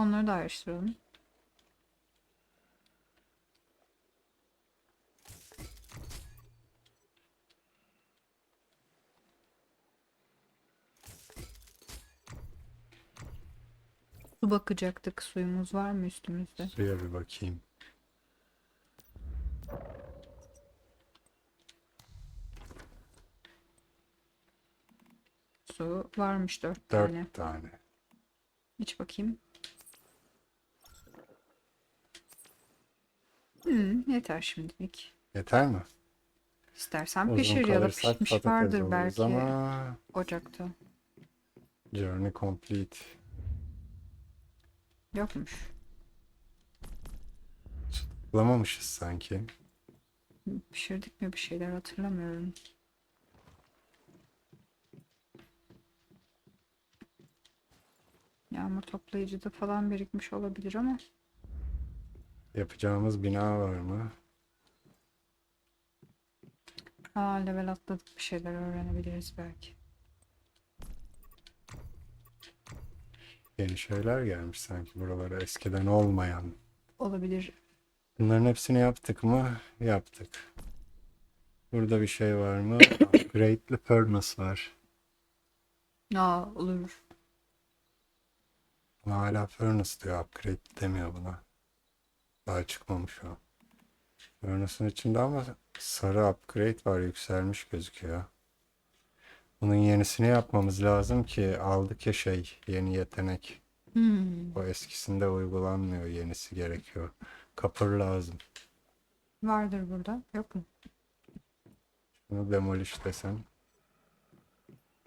Onları da ayrıştıralım. Su bakacaktık. Suyumuz var mı üstümüzde? Suya bir bakayım. Su varmış dört Dört tane. tane. İç bakayım. Hmm, yeter şimdilik. Yeter mi? İstersen Uzun pişir ya da kalırsak pişmiş patates vardır oluruz belki Ama ocakta. journey complete. Yokmuş. Bulamamışız sanki. Pişirdik mi bir şeyler hatırlamıyorum. Yağmur toplayıcıda falan birikmiş olabilir ama Yapacağımız bina var mı? aa level atladık bir şeyler öğrenebiliriz belki. Yeni şeyler gelmiş sanki buralara eskiden olmayan. Olabilir. Bunların hepsini yaptık mı? Yaptık. Burada bir şey var mı? Upgrade'li furnace var. Aa olur. Ama hala furnace diyor. Upgrade demiyor buna. Daha çıkmamış o. Furnace'ın içinde ama sarı upgrade var. Yükselmiş gözüküyor. Bunun yenisini yapmamız lazım ki aldık ya şey yeni yetenek. Hmm, O eskisinde uygulanmıyor. Yenisi gerekiyor. Kapır lazım. vardır burada. Yok mu? Bunu demolish desem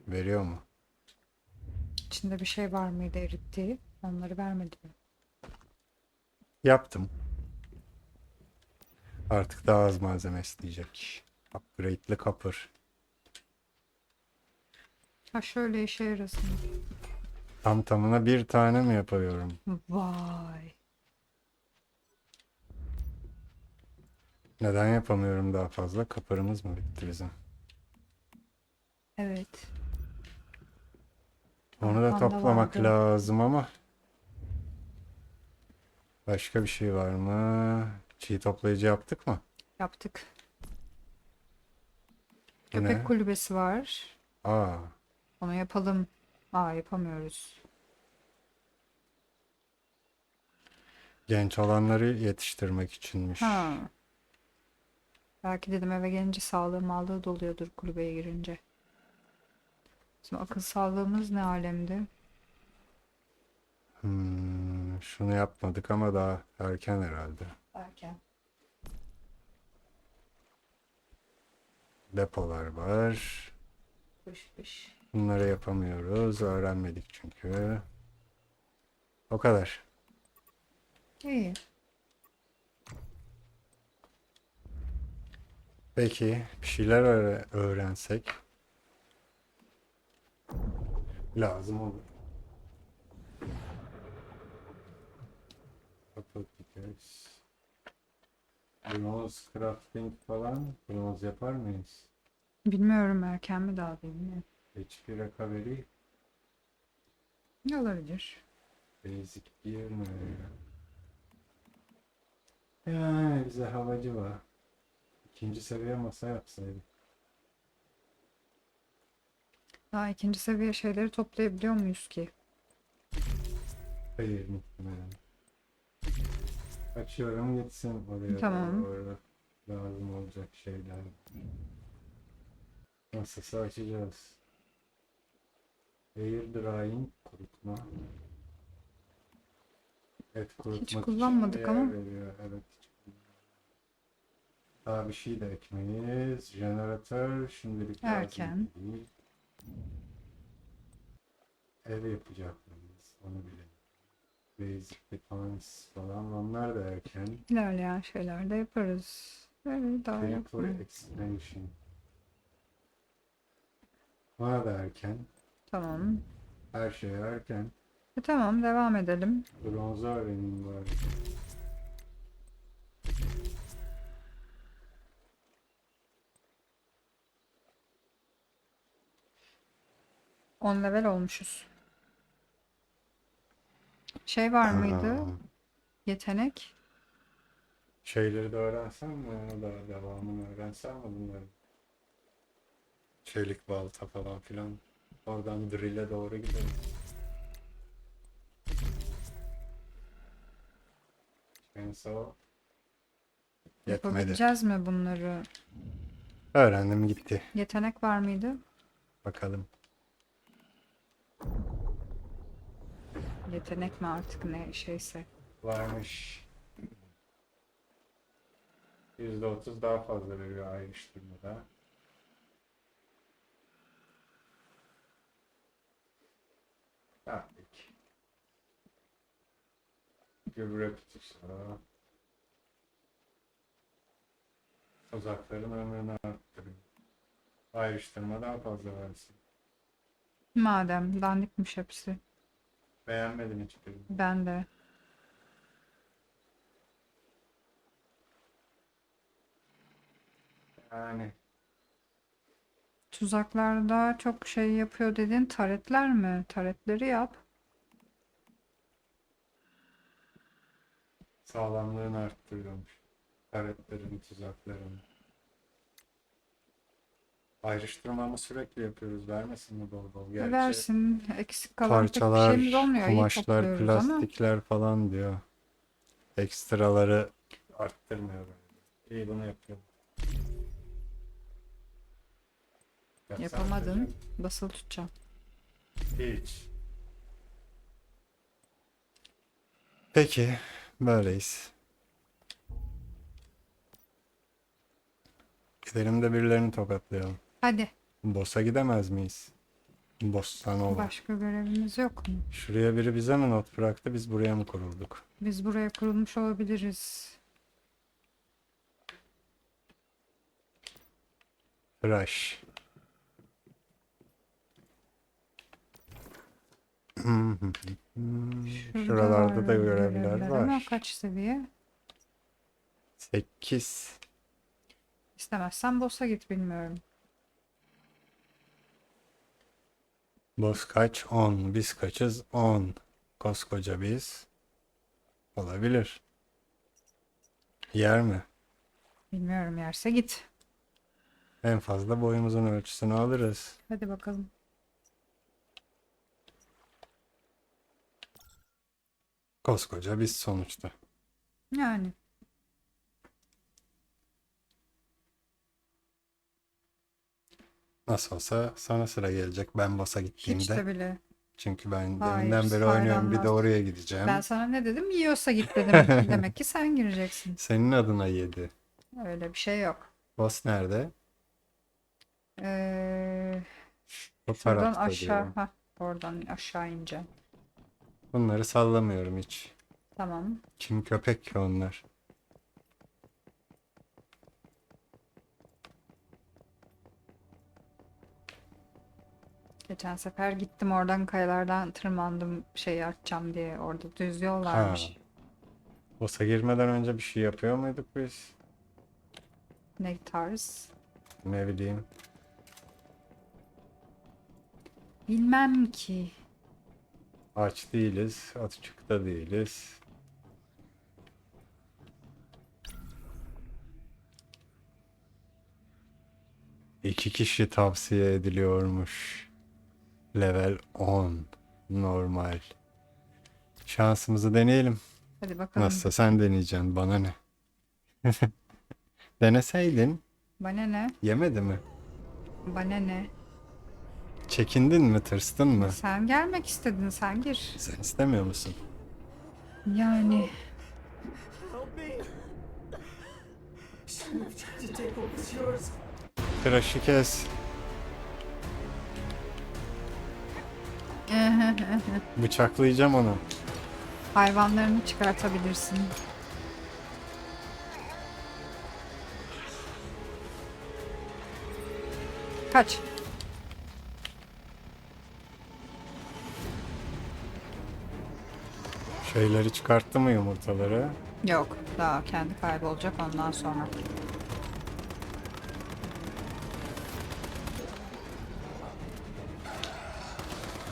veriyor mu? İçinde bir şey var mıydı erittiği? Onları vermedi mi? Yaptım. Artık daha az malzeme isteyecek. Upgrade'li kapır. Ha şöyle işe yarasın. Tam tamına bir tane mi yapıyorum? Vay. Neden yapamıyorum daha fazla? Kapırımız mı bitti bizim? Evet. Onu da Kafamda toplamak vardı. lazım ama. Başka bir şey var mı? Çiğ toplayıcı yaptık mı? Yaptık. Köpek ne? kulübesi var. Aa, Onu yapalım. Aa yapamıyoruz. genç olanları yetiştirmek içinmiş. Ha. Belki dedim eve gelince sağlığı mallığı doluyordur kulübeye girince. Şimdi akıl sağlığımız ne alemde? Hmm, şunu yapmadık ama daha erken herhalde. Erken. Depolar var. Fış fış. Bunları yapamıyoruz. Öğrenmedik çünkü. O kadar. İyi. Peki bir şeyler öğre- öğrensek lazım olur. Couple pickaxe. Bronze crafting falan bronz yapar mıyız? Bilmiyorum erken mi daha değil mi? HP recovery Ne olabilir? basic gear ne? Yani bize havacı var. İkinci seviye masa yapsaydık. Daha ikinci seviye şeyleri toplayabiliyor muyuz ki? Hayır muhtemelen. Açıyorum gitsin oraya. Tamam. Orada lazım olacak şeyler. Nasılsa açacağız. Air drying kurutma. Et kurutmak için kullanmadık ama. veriyor. Evet. hiç. Daha bir şey de ekmeyiz. Jeneratör şimdilik lazım Erken. değil. Ev yapacak mıyız? Onu bilelim. Basic defense falan onlar da erken. İlerleyen şeyler de yaparız. Evet daha Territory mu? expansion. Ona da erken. Tamam. Her şey erken. E, tamam devam edelim. Bronzu öğrenim var. On level olmuşuz. Şey var mıydı? Yetenek. Şeyleri de öğrensen mi? Da devamını öğrensen mi bunları? Çelik balta falan filan. Oradan drill'e doğru gidelim. Chainsaw. Yetmedi. Yapabileceğiz mi bunları? Öğrendim gitti. Yetenek var mıydı? Bakalım. Yetenek mi artık ne şeyse. Varmış. %30 daha fazla veriyor ayrıştırmada. Taktik. Gübre kutusu. Uzakların ömrünü arttırıyor. Ayrıştırma daha fazla versin. Madem dandikmiş hepsi. Beğenmedin hiçbirini. Ben de. Yani Tuzaklarda çok şey yapıyor dedin. Taretler mi? Taretleri yap. sağlamlığını arttırıyormuş. Taretlerin, tuzakların. Ayrıştırmamı sürekli yapıyoruz. Vermesin mi bol bol? Gerçi Versin. Eksik kalan pek bir parçalar, şeyimiz olmuyor. İyi kumaşlar, topluyoruz ama. plastikler falan diyor. Ekstraları arttırmıyor. böyle. İyi bunu yapıyorum. Yapsam Yapamadın. Basılı tutacağım. Hiç. Peki, böyleyiz. Gidelim de birilerini tokatlayalım. Hadi. Boss'a gidemez miyiz? Bossanova. Başka görevimiz yok mu? Şuraya biri bize mi not bıraktı, biz buraya mı kurulduk? Biz buraya kurulmuş olabiliriz. Rush. Şuralarda da görevler ama var. kaç seviye? 8. İstemezsen boss'a git bilmiyorum. Boss kaç? 10. Biz kaçız? 10. Koskoca biz. Olabilir. Yer mi? Bilmiyorum yerse git. En fazla boyumuzun ölçüsünü alırız. Hadi bakalım. Koskoca biz sonuçta. Yani. Nasıl olsa sana sıra gelecek ben boss'a Hiç gittiğimde. de bile. Çünkü ben Hayır, deminden beri oynuyorum bir de oraya gideceğim. Ben sana ne dedim? Yiyorsa git dedim. Demek ki sen gireceksin. Senin adına yedi. Öyle bir şey yok. Boss nerede? Ee, O şuradan tarafta aşağı. diyorum. Hah, oradan aşağı ineceğim. Bunları sallamıyorum hiç. Tamam. Kim köpek ki onlar? Geçen sefer gittim oradan kayalardan tırmandım şeyi açacağım diye. Orada düz yol varmış. Boss'a girmeden önce bir şey yapıyor muyduk biz? Ne tarz? Ne bileyim. Bilmem ki. Aç değiliz, açıkta değiliz. İki kişi tavsiye ediliyormuş. Level 10. Normal. Şansımızı deneyelim. Hadi bakalım. Nasılsa sen deneyeceksin. Bana ne? Deneseydin. Bana ne? Yemedi mi? Bana ne? Çekindin mi? Tırstın mı? Sen gelmek istedin sen gir. Sen istemiyor musun? Yani Help me! Bıçaklayacağım onu. hayvanlarını çıkartabilirsin. Kaç. Şeyleri çıkarttı mı yumurtaları? Yok, daha kendi kaybolacak ondan sonra.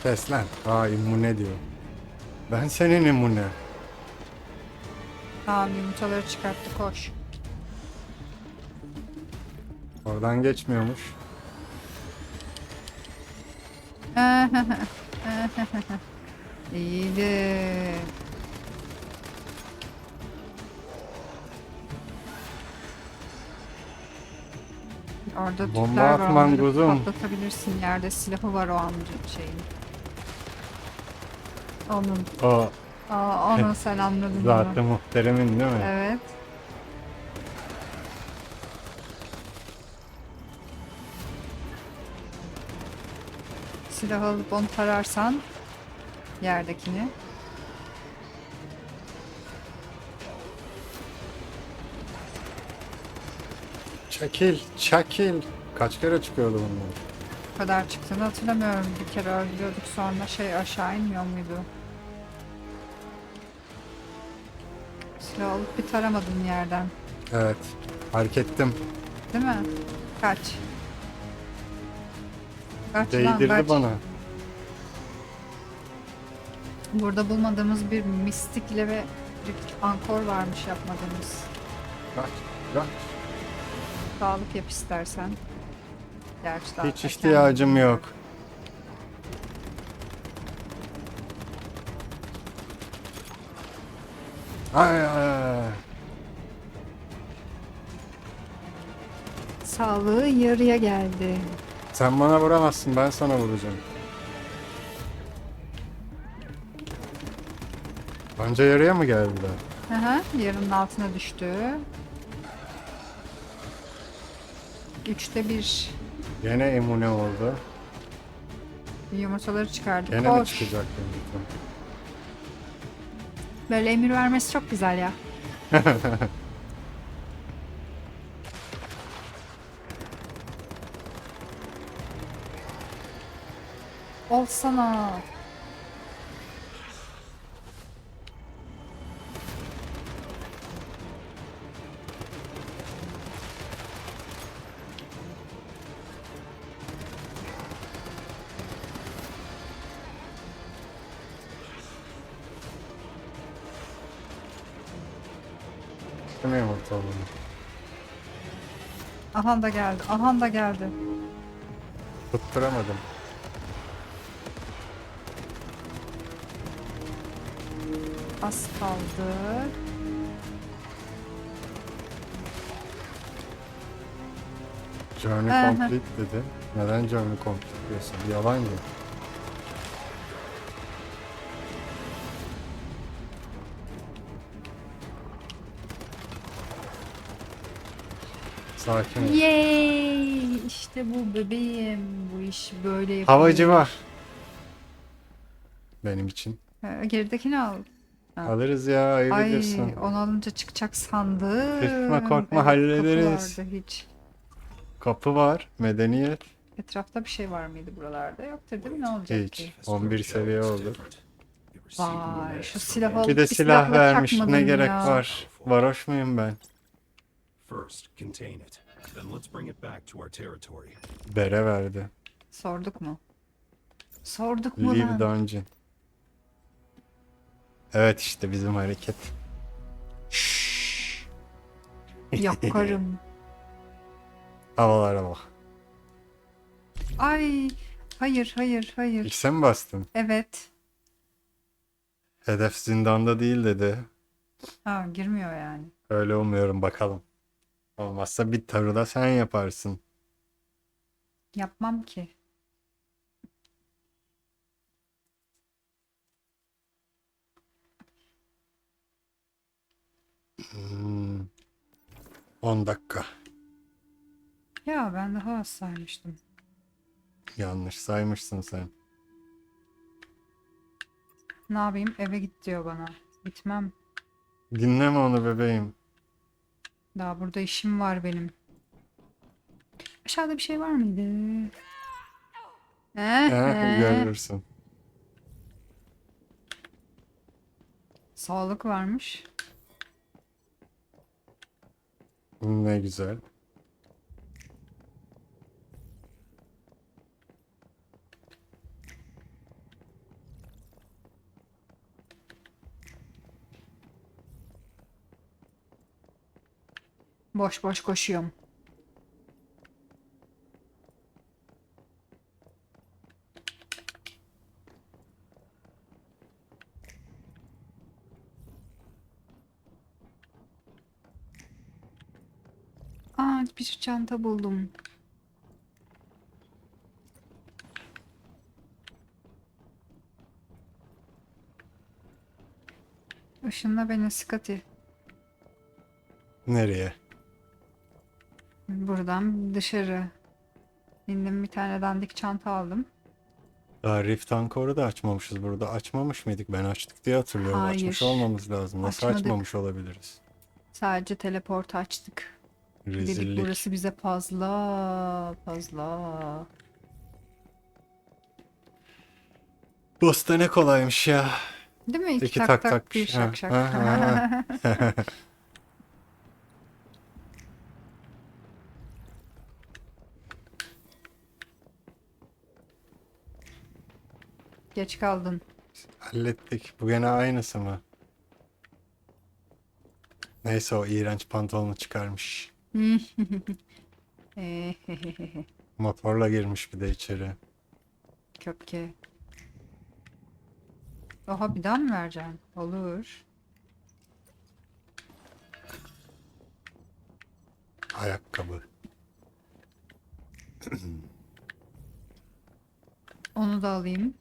Kes lan. Aa immune diyor. Ben senin imune. Tamam yumurtaları çıkarttı koş. Oradan geçmiyormuş. İyiydi. Orada Bomba tüpler var. atman onları kuzum. Patlatabilirsin. Yerde silahı var o amca şeyin. Onun. O Aa, onu sen anladın zaten muhteremin değil mi? Evet. Silah alıp onu tararsan yerdekini. Çakil, çakil. Kaç kere çıkıyordu bunlar? Bu kadar çıktığını hatırlamıyorum. Bir kere öldürüyorduk sonra şey aşağı inmiyor muydu? Silah alıp bir taramadım yerden. Evet. Fark ettim. Değil mi? Kaç. Kaç lan Değdirdi kaç. bana. Burada bulmadığımız bir mistikle ve bir ankor varmış yapmadığımız. Kaç, kaç. Sağlık yap istersen. Gerçi daha Hiç erken. ihtiyacım yok. Ay ay. Sağlığı yarıya geldi. Sen bana vuramazsın ben sana vuracağım. Anca yarıya mı geldiler? Hı hı, yarının altına düştü. Üçte bir. Gene imune oldu. Yumurtaları çıkardık. Mi Koş. çıkacak yumurta? Böyle emir vermesi çok güzel ya. Olsana. Yumurta oldu? Ahan da geldi. Ahan da geldi. Tutturamadım. Az kaldı. Journey Aha. complete dedi. Neden journey complete diyorsun? Yalancı. Sakin ol. Yay! İşte bu bebeğim. Bu iş böyle yapılıyor. Havacı var. Benim için. Ha, Geridekini al. Ha. Alırız ya ayıp Ay ediyorsun. onu alınca çıkacak sandım. Korkma, korkma, kapı hallederiz. vardı hiç. Kapı var. Medeniyet. Etrafta bir şey var mıydı buralarda? Yoktur değil mi? Ne olacak Hiç. ki? 11 seviye olduk. Vay şu silahı alıp Bir de silah silahla vermiş. Ne çakmadın gerek ya. var? Varoş muyum ben? First, contain it. Then let's bring it back to our territory. Bere verdi. Sorduk mu? Sorduk mu Leave lan? dungeon. Evet işte bizim hareket. Yakarım. Havalara bak. Ay hayır hayır hayır. X'e mi bastın? Evet. Hedef zindanda değil dedi. Ha girmiyor yani. Öyle umuyorum bakalım. Olmazsa bir tarı da sen yaparsın. Yapmam ki. Hmm. 10 dakika. Ya ben daha az saymıştım. Yanlış saymışsın sen. Ne yapayım? Eve git diyor bana. Gitmem. Dinleme onu bebeğim. Daha burada işim var benim. Aşağıda bir şey var mıydı? Eh, eh. görürsün. Sağlık varmış. Ne güzel. Boş boş koşuyorum. Aa bir çanta buldum. Işınla beni Scotty. Nereye? Buradan dışarı. İndim bir tane dandik çanta aldım. Daha Rift Ankor'u da açmamışız burada. Açmamış mıydık? Ben açtık diye hatırlıyorum. Açmış Hayır. olmamız lazım. Nasıl Açmadık. açmamış olabiliriz? Sadece teleport açtık. Dedik Rezillik. burası bize fazla fazla. Boss da ne kolaymış ya. Değil mi? İki, İki tak, tak tak, bir şak şak. Geç kaldın. Hallettik. Bu gene aynısı mı? Neyse o iğrenç pantolonu çıkarmış. Motorla girmiş bir de içeri. Köpke. Oha bir daha mı vereceksin? Olur. Ayakkabı. Onu da alayım.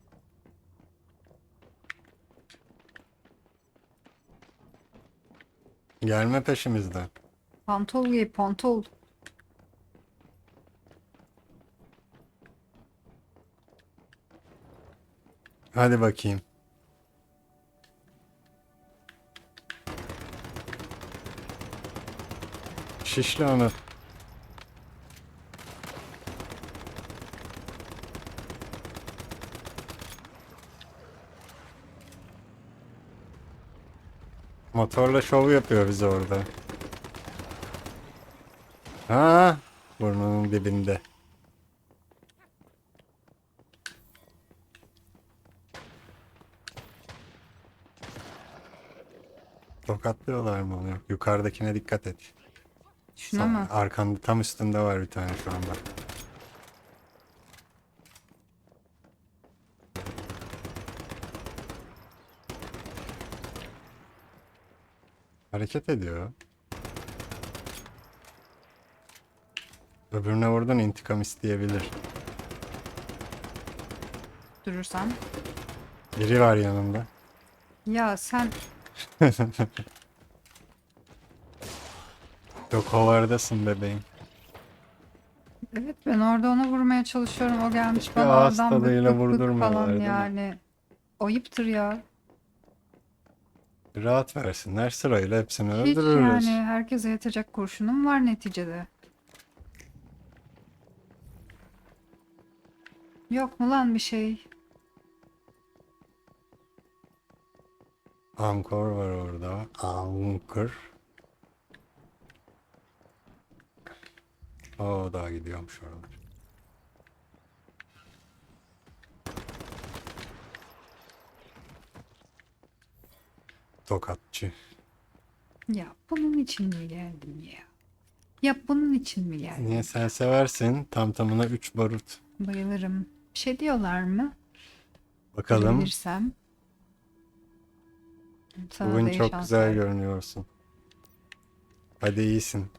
Gelme peşimizden. Pantol giy pantol. Hadi bakayım. Şişle onu. Motorla şov yapıyor bize orada. Ha, burnunun dibinde. Tokatlıyorlar mı onu? Yukarıdakine dikkat et. Şuna mı? Arkanda tam üstünde var bir tane şu anda. Hareket ediyor. Öbürüne vurdun intikam isteyebilir. Durursam. Biri var yanında. Ya sen Çok hovardasın bebeğim. evet ben orada onu vurmaya çalışıyorum. O gelmiş Ya bana oradan bık hastalığıyla bık bık vurdurmuyorlar, falan değil mi? yani. Ayıptır ya. Rahat versinler sırayla hepsini Hiç öldürürüz. yani herkese yetecek kurşunum var neticede. Yok mu lan bir şey? Ankor var orada. Ankor. O daha gidiyormuş oralar. Tokatçı. Ya bunun için mi geldim ya? Ya bunun için mi geldim? Niye sen seversin? Tam tamına 3 barut. Bayılırım. Bir şey diyorlar mı? Bakalım. Bilirsem. Sana Bugün çok şanslar. güzel görünüyorsun. Hadi iyisin.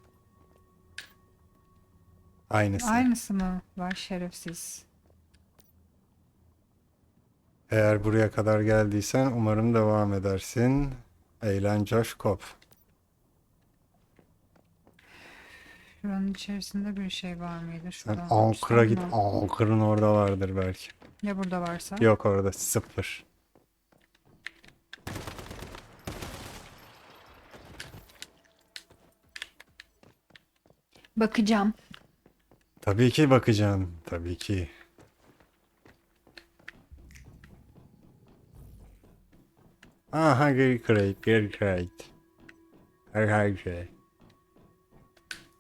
Aynısı. Aynısı mı? Var şerefsiz. Eğer buraya kadar geldiysen umarım devam edersin. Eğlen coş kop. Şuranın içerisinde bir şey var mıydı? Sen Şuradan Ankara'ya git. Ankara'nın orada vardır belki. Ya burada varsa? Yok orada sıfır. Bakacağım. Tabii ki bakacağım. Tabii ki. Aha geri crate, geri crate. Her her şey.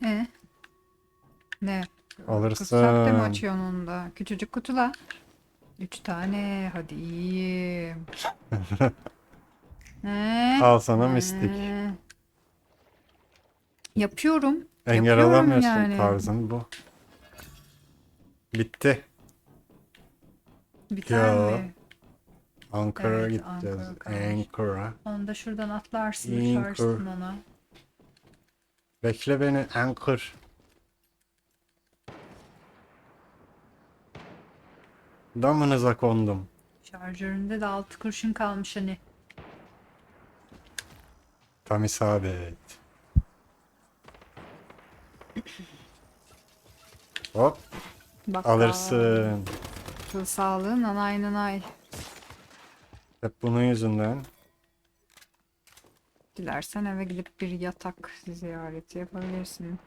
E? Ne? Alırsın. Sahte mi açıyorsun onu da? Küçücük kutula. Üç tane. Hadi iyiyim. He? Al sana mistik. Yapıyorum. Engel Yapıyorum olamıyorsun yani. tarzın bu. Bitti. Biter Ya. mi? Ankara'ya Evet, gideceğiz. Ankara. Onu da şuradan atlarsın, kur. ona. Bekle beni Anchor. Damınıza kondum. Şarjöründe de 6 kurşun kalmış hani. Tam isabet. Hop Bak alırsın. Sağlığın anay nanay. Hep bunun yüzünden. Dilersen eve gidip bir yatak ziyareti yapabilirsin.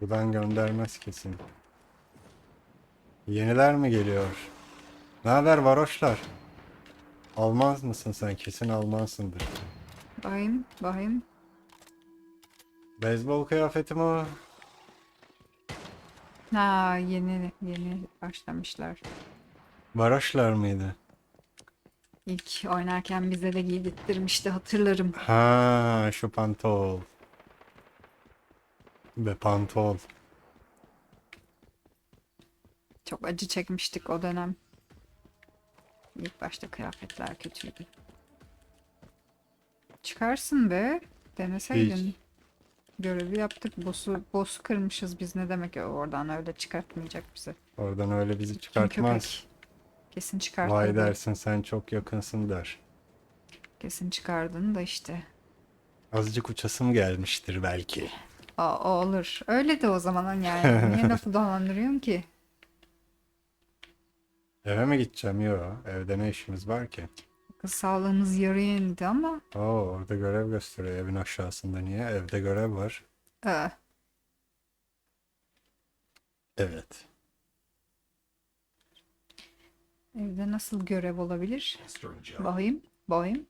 Buradan göndermez kesin. Yeniler mi geliyor? Ne haber varoşlar? Almaz mısın sen? Kesin Almansındır. Bakayım, bakayım. Beyzbol kıyafeti mi o? Ha yeni yeni başlamışlar. Varoşlar mıydı? İlk oynarken bize de giydirttirmişti hatırlarım. Ha şu pantol. Be pantol. Çok acı çekmiştik o dönem. İlk başta kıyafetler kötüydü. Çıkarsın be. Deneseydin. Hiç. Görevi yaptık. Boss'u boss kırmışız biz. Ne demek oradan öyle çıkartmayacak bizi. Oradan öyle bizi Kim çıkartmaz. köpek? Kesin çıkarttı. Vay dersin sen çok yakınsın der. Kesin çıkardın da işte. Azıcık uçasım gelmiştir belki. Aa, o olur. Öyle de o zaman yani. Niye lafı dolandırıyorsun ki? Eve mi gideceğim? Yok. Evde ne işimiz var ki? Kız sağlığımız yarıya indi ama Oo, orada görev gösteriyor evin aşağısında. Niye? Evde görev var. e, Evet. Evde nasıl görev olabilir? Bakayım. Bakayım.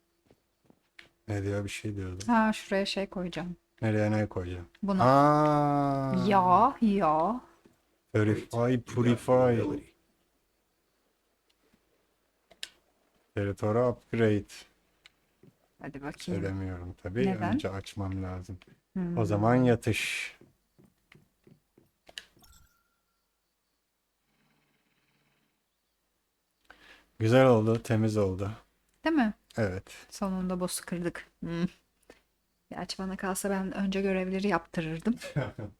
Ne diyor bir şey diyordu. Ha şuraya şey koyacağım. Nereye ne koyacağım? Bunu. Aa, Ya ya. Purify, purify. Teritora upgrade. Hadi bakayım. Edemiyorum tabii. Neden? Önce açmam lazım. Hmm. O zaman yatış. Güzel oldu, temiz oldu. Değil mi? Evet. Sonunda boss'u kırdık. Hmm. Gerçi bana kalsa ben önce görevleri yaptırırdım.